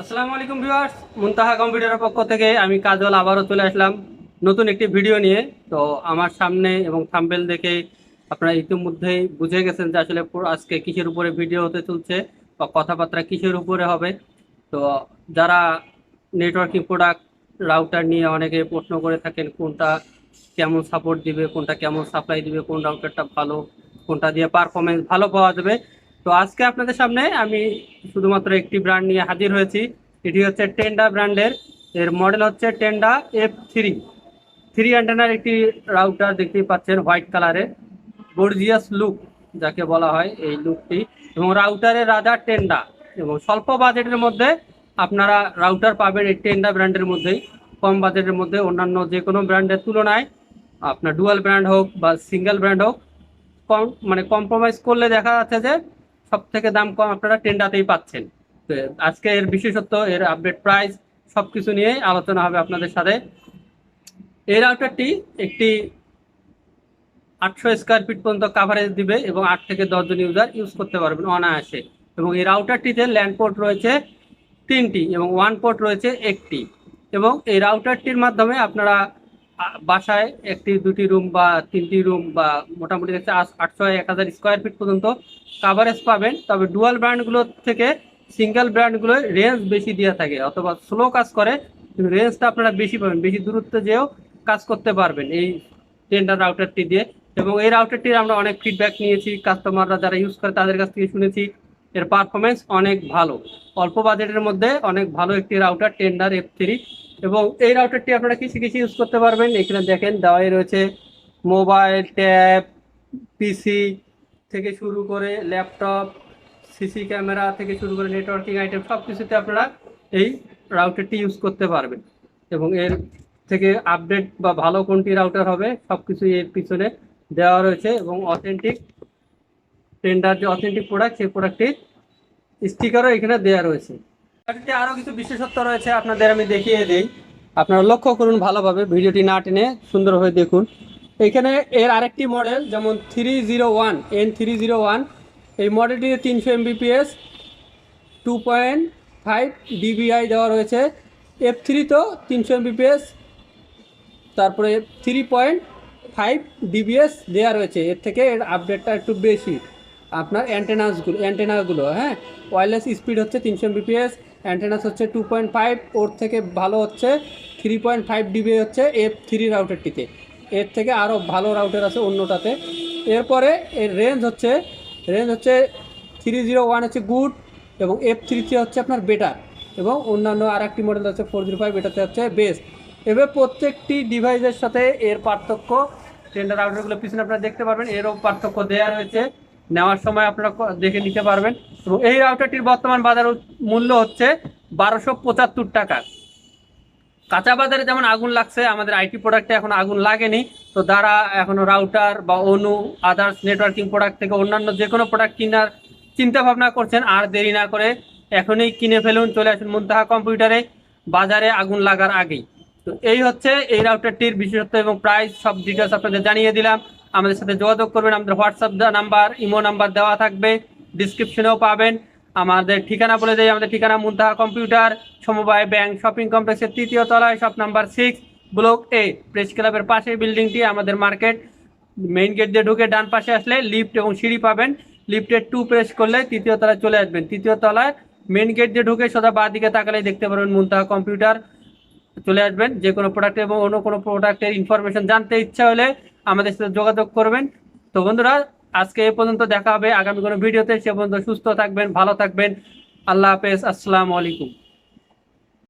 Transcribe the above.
আসসালামু আলাইকুম ভিউয়ার্স, মুনতাহা কম্পিউটারের পক্ষ থেকে আমি কাজল আবারও চলে আসলাম নতুন একটি ভিডিও নিয়ে। তো আমার সামনে এবং থাম্বেল দেখে আপনারা ইতিমধ্যেই বুঝে গেছেন যে আসলে আজকে কিসের উপরে ভিডিও হতে চলছে বা কথাবার্তা কিসের উপরে হবে। তো যারা নেটওয়ার্কিং প্রোডাক্ট, রাউটার নিয়ে অনেকে প্রশ্ন করে থাকেন, কোনটা কেমন সাপোর্ট দিবে, কোনটা কেমন সাপ্লাই দিবে, কোন রাউটারটা ভালো, কোনটা দিয়ে পারফরমেন্স ভালো পাওয়া যাবে তো আজকে আপনাদের সামনে আমি শুধুমাত্র একটি ব্র্যান্ড নিয়ে হাজির হয়েছি। এটি হচ্ছে টেন্ডা ব্র্যান্ডের এর। মডেল হচ্ছে টেন্ডা এফ থ্রি থ্রি অ্যান্টেনার একটি রাউটার দেখতেই পাচ্ছেন হোয়াইট কালারের গর্জিয়াস লুক যাকে বলা হয় এই লুকটি এবং রাউটারের রাজা টেন্ডা এবং স্বল্প বাজেটের মধ্যে আপনারা রাউটার পাবেন এই টেন্ডা ব্র্যান্ডের মধ্যেই। কম বাজেটের মধ্যে অন্যান্য যে কোনো ব্র্যান্ডের তুলনায় আপনার ডুয়াল ব্র্যান্ড হোক বা সিঙ্গেল ব্র্যান্ড হোক। কম মানে কম্প্রোমাইজ করলে দেখা যাচ্ছে যে সব থেকে দাম কম আপনারা টেন্ডাতেই পাচ্ছেন। আজকে এর বিশেষত্ব, এর আপডেট প্রাইস সব কিছু নিয়ে আলোচনা হবে আপনাদের সাথে। এই রাউটারটি একটি আটশো স্কোয়ার ফিট পর্যন্ত কাভারেজ দিবে এবং আট থেকে দশজন ইউজার ইউজ করতে পারবেন অনায়াসে। এবং এই রাউটারটিতে ল্যান্ড পোর্ট রয়েছে তিনটি এবং ওয়ান পোর্ট রয়েছে একটি। এবং এই রাউটারটির মাধ্যমে আপনারা বাসায় একটি, দুটি রুম বা তিনটি রুম বা মোটামুটি দেখছে আটশো, এক হাজার স্কোয়ার ফিট পর্যন্ত কাভারেজ পাবেন। তবে ডুয়াল ব্র্যান্ডগুলোর থেকে সিঙ্গেল ব্র্যান্ডগুলোর রেঞ্জ বেশি দেওয়া থাকে অথবা স্লো কাজ করে, কিন্তু রেঞ্জটা আপনারা বেশি পাবেন। বেশি দূরত্ব যেও কাজ করতে পারবেন এই টেন্ডার রাউটারটি দিয়ে। এবং এই রাউটারটির আমরা অনেক ফিডব্যাক নিয়েছি কাস্টমাররা যারা ইউজ করে তাদের কাছ থেকে শুনেছি। এর পারফরমেন্স অনেক ভালো। অল্প বাজেটের মধ্যে অনেক ভালো একটি রাউটার টেন্ডার এফ থ্রি এবং এই রাউটারটি আপনারা কিছু কিছু ইউজ করতে পারবেন। এখানে দেখেন দেওয়াই রয়েছে মোবাইল ট্যাব পিসি থেকে শুরু করে ল্যাপটপ সিসি ক্যামেরা থেকে শুরু করে নেটওয়ার্কিং আইটেম সব কিছুতে আপনারা এই রাউটারটি ইউজ করতে পারবেন। এবং এর থেকে আপডেট বা ভালো কোনটি রাউটার হবে সব কিছুই এর পিছনে দেওয়া রয়েছে এবং অথেন্টিক টেন্ডার যে অথেন্টিক প্রোডাক্ট সেই প্রোডাক্টটির স্টিকারও এখানে দেওয়া রয়েছে। এটাতে আরও কিছু বিশেষত্ব রয়েছে, আপনাদের আমি দেখিয়ে দিই। আপনারা লক্ষ্য করুন ভালোভাবে, ভিডিওটি না টেনে সুন্দরভাবে দেখুন। এখানে এর আরেকটি মডেল যেমন three zero one N three zero one এই মডেলটিতে তিনশো Mbps two point five dBi দেওয়া রয়েছে। এফ থ্রি তো তিনশো এমবিপিএস তারপরে থ্রি পয়েন্ট ফাইভ ডিবিএস দেওয়া রয়েছে। এর থেকে এর আপডেটটা একটু বেশি। আপনার অ্যান্টেনাসগুলো অ্যান্টেনাগুলো হ্যাঁ? ওয়ারলেস স্পিড হচ্ছে তিনশো এমবিপিএস অ্যান্টেনাস হচ্ছে টু পয়েন্ট ফাইভ ওর থেকে ভালো হচ্ছে থ্রি পয়েন্ট ফাইভ ডিবি হচ্ছে এফ থ্রি রাউটারটিতে এর থেকে আরও ভালো রাউটার আছে অন্যটাতে। এরপরে এর রেঞ্জ হচ্ছে রেঞ্জ হচ্ছে থ্রি জিরো ওয়ান হচ্ছে গুড এবং এফ থ্রিতে হচ্ছে আপনার বেটার এবং অন্যান্য আর একটি মডেল হচ্ছে ফোর জিরো ফাইভ এটাতে হচ্ছে বেস্ট এবার প্রত্যেকটি ডিভাইসের সাথে এর পার্থক্য টেন্ডার আউটারগুলো পিছনে আপনারা দেখতে পারবেন, এরও পার্থক্য দেওয়া রয়েছে। নেওয়ার সময় আপনারা দেখে নিতে পারবেন। এবং এই রাউটারটির বর্তমান বাজার মূল্য হচ্ছে বারোশো পঁচাত্তর টাকা। কাঁচা বাজারে যেমন আগুন লাগছে, আমাদের আইটি প্রোডাক্টে এখন আগুন লাগেনি। তো যারা এখনও রাউটার বা অনু, আদার্স নেটওয়ার্কিং প্রোডাক্ট থেকে অন্যান্য যে কোনো প্রোডাক্ট কেনার চিন্তা ভাবনা করছেন, আর দেরি না করে এখনই কিনে ফেলুন, চলে আসুন মুন্তাহা কম্পিউটারে, বাজারে আগুন লাগার আগেই। তো এই হচ্ছে এই রাউটারটির বিশেষত্ব এবং প্রাইস, সব ডিটেলস আপনাদের জানিয়ে দিলাম। আমাদের সাথে যোগাযোগ করবেন, আমাদের হোয়াটসঅ্যাপ নাম্বার, ইমো নাম্বার দেওয়া থাকবে ডিসক্রিপশনেও পাবেন। আমাদের ঠিকানা বলে দেয় আমাদের ঠিকানা মুন্তাহা কম্পিউটার, সমবায় ব্যাংক, শপিং কমপ্লেক্সের তৃতীয় তলায়, shop number six block A press ক্লাবের পাশে বিল্ডিংটি, আমাদের মার্কেট। মেইন গেট দিয়ে ঢুকে ডান পাশে আসলে লিফট এবং সিঁড়ি পাবেন। লিফটের টু প্রেস করলে তৃতীয় তলায় চলে আসবেন। তৃতীয় তলায় মেইন গেট দিয়ে ঢুকে সোজা বাঁ দিকে তাকালে দেখতে পারবেন মুন্তাহা কম্পিউটার। চলে আসবেন। যে কোনো প্রোডাক্ট এবং অন্য কোনো প্রোডাক্টের ইনফরমেশন জানতে ইচ্ছা হলে আমাদের সাথে যোগাযোগ করবেন। তো বন্ধুরা, আজকে এ পর্যন্ত দেখা হবে। আগামী কোনো ভিডিওতে সে পর্যন্ত সুস্থ থাকবেন, ভালো থাকবেন। আল্লাহ হাফেজ। আসসালামু আলাইকুম।